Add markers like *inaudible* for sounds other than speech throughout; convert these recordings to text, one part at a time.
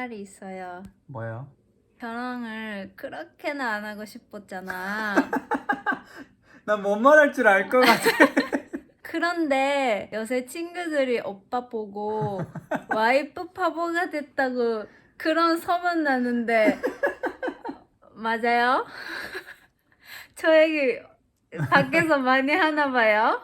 할 말이 있어요. 뭐요? 결혼을 그렇게나 안 하고 싶었잖아. *laughs* 난 뭔 말할 줄 알 것 같아. *laughs* 그런데 요새 친구들이 오빠 보고 *laughs* 와이프 바보가 됐다고 그런 소문 나는데 맞아요? 저 얘기 밖에서 많이 하나 봐요.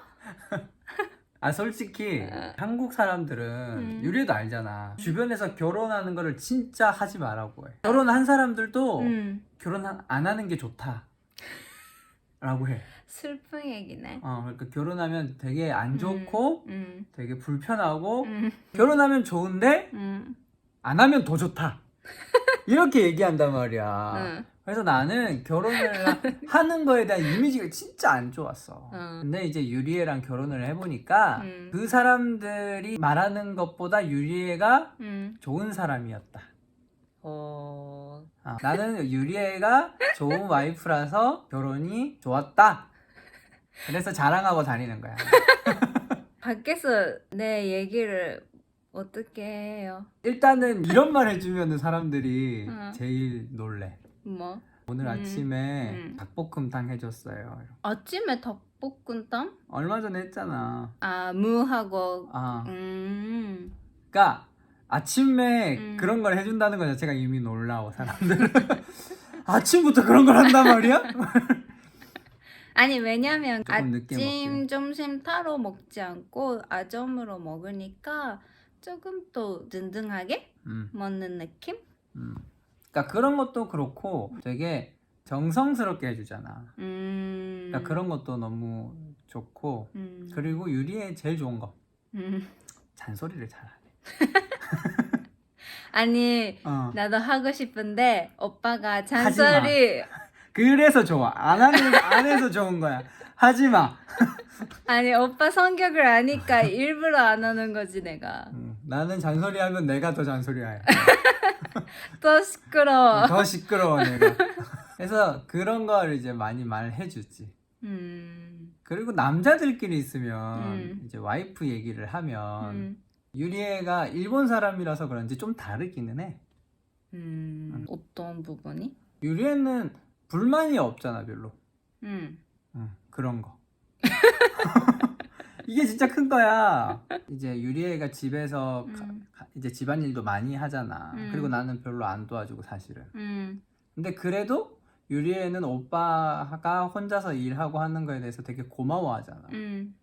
아 솔직히 어. 한국 사람들은 음. 유리도 알잖아. 주변에서 결혼하는 거를 진짜 하지 말라고 해. 결혼한 사람들도 음, 결혼 안 하는 게 좋다. 라고 해. 슬픈 얘기네. 어, 그러니까 결혼하면 되게 안 좋고 음, 되게 불편하고 음, 결혼하면 좋은데 음, 안 하면 더 좋다. 이렇게 얘기한단 말이야. 음. 그래서 나는 결혼을 하- *laughs* 하는 거에 대한 이미지가 진짜 안 좋았어. 음. 근데 이제 유리애랑 결혼을 해보니까 음. 그 사람들이 말하는 것보다 유리애가 음. 좋은 사람이었다. 어, 아, 나는 유리애가 좋은 와이프라서 결혼이 좋았다. 그래서 자랑하고 다니는 거야. *laughs* 밖에서 내 얘기를 어떻게 해요? 일단은 이런 말 해주면 사람들이 응. 제일 놀래. 뭐? 오늘 음, 아침에 음. 닭볶음탕 해줬어요. 아침에 닭볶음탕? 얼마 전에 했잖아. 아, 무하고 아, 음. 그러니까 아침에 음. 그런 걸 해준다는 거 자체가 이미 놀라워 사람들은. *laughs* 아침부터 그런 걸 한단 말이야? *laughs* 아니 왜냐면 아침. 점심 따로 먹지 않고 아점으로 먹으니까 조금 또 든든하게 음, 먹는 느낌? 음. 그러니까 그런 것도 그렇고 되게 정성스럽게 해주잖아. 음. 그러니까 그런 것도 너무 좋고 음. 그리고 유리의 제일 좋은 거 음. 잔소리를 잘하네. *laughs* 아니 어. 나도 하고 싶은데 오빠가 마. 잔소리 *laughs* 그래서 좋아. 안 하는 안 해서 좋은 거야. 하지 마. *laughs* 아니 오빠 성격을 아니까 일부러 안 하는 거지 내가 음, 나는 잔소리하면 내가 더 잔소리해. 또 *laughs* 시끄러워 더 시끄러워 내가. 그래서 그런 걸 이제 많이 말해주지. 음. 그리고 남자들끼리 있으면 음. 이제 와이프 얘기를 하면 음. 유리애가 일본 사람이라서 그런지 좀 다르기는 해. 음. 어떤 부분이? 유리애는 불만이 없잖아 별로. 음. 응, 그런 거. *laughs* 이게 진짜 큰 거야. *laughs* 이제 유리애가 집에서 가- 음. 가- 이제 집안일도 많이 하잖아. 음. 그리고 나는 별로 안 도와주고 사실은. 음. 근데 그래도 유리애는 오빠가 혼자서 일하고 하는 거에 대해서 되게 고마워하잖아. 음.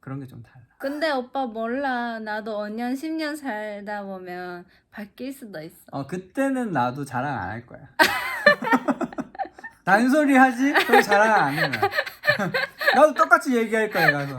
그런 게 좀 달라. 근데 오빠 몰라. 나도 5년, 10년 살다 보면 바뀔 수도 있어. 어 그때는 나도 자랑 안 할 거야. *laughs* 단소리 하지? 그럼 자랑 안 해. 나. *laughs* 나도 똑같이 얘기할 거야 가서.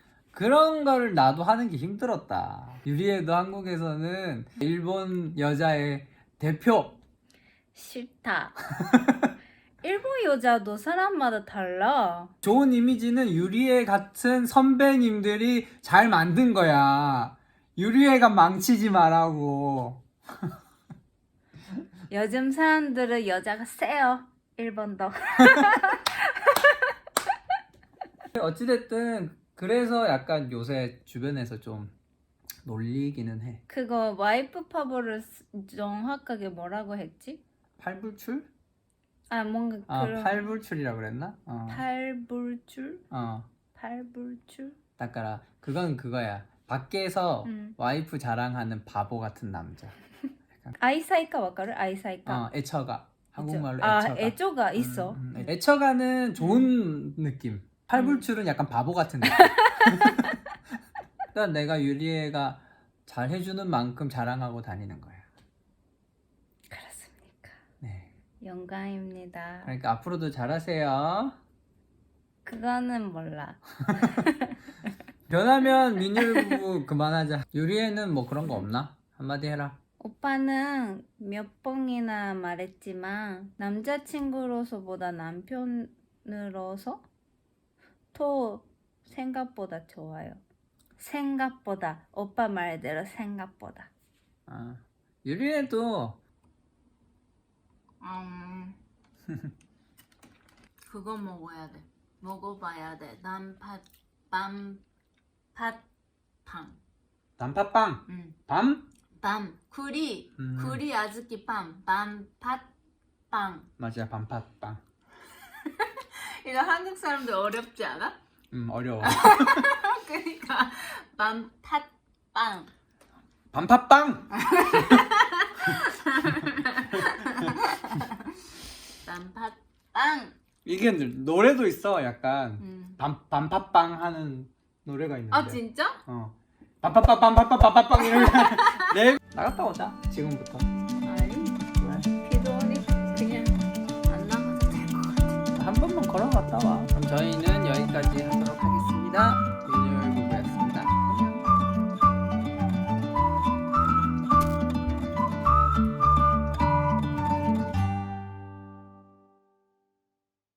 그런 걸 나도 하는 게 힘들었다 유리에도 한국에서는 일본 여자의 대표 싫다. *laughs* 일본 여자도 사람마다 달라. 좋은 이미지는 유리에 같은 선배님들이 잘 만든 거야 유리에가 망치지 말라고 *laughs* 요즘 사람들은 여자가 세요. 일본도. *laughs* 어찌됐든 그래서 약간 요새 주변에서 좀 놀리기는 해. 그거 와이프 파벌을 정확하게 뭐라고 했지? 팔불출? 아 뭔가 아, 그런 팔불출이라 그랬나? 어. 팔불출? 어. 팔불출? 그러니까 그건 그거야. 밖에서 음. 와이프 자랑하는 바보 같은 남자. 아이사이카 와카를 아이사이카. 어, 애처가 한국말로 애처가. 아, 애처가 있어. 음, 음. 애처가는 좋은 음. 느낌. 팔불출은 약간 바보 같은 느낌. 일단 *laughs* 내가 유리애가 잘 해주는 만큼 자랑하고 다니는 거야. 그렇습니까? 네. 영광입니다. 그러니까 앞으로도 잘하세요. 그거는 몰라. *laughs* 변하면 민율부 그만하자. 유리애는 뭐 그런 거 없나? 한마디 해라. 오빠는 몇 번이나 말했지만 남자친구로서보다 남편으로서 더 생각보다 좋아요. 생각보다 오빠 말대로 생각보다. 아, 유리애도 음, *laughs* 그거 먹어야 돼. 먹어봐야 돼. 남팥 밤 팥빵. 단팥빵 음. 밤? 밤 구리 음. 구리 아즈키 빵 밤 팥빵. 맞아 반팥빵 이거 한국 사람들 어렵지 않아? 음 어려워 *laughs* 그러니까 밤팥빵. 반팥빵 밤팥빵. *laughs* 이게 노래도 있어 약간 음. 반, 반팥빵 하는 노래가 있는데 아 진짜? 어 반팥빵 반팥빵 반팥빵 이러면 내 *laughs* 나갔다 오자 지금부터 걸어갔다. 와 그럼 저희는 여기까지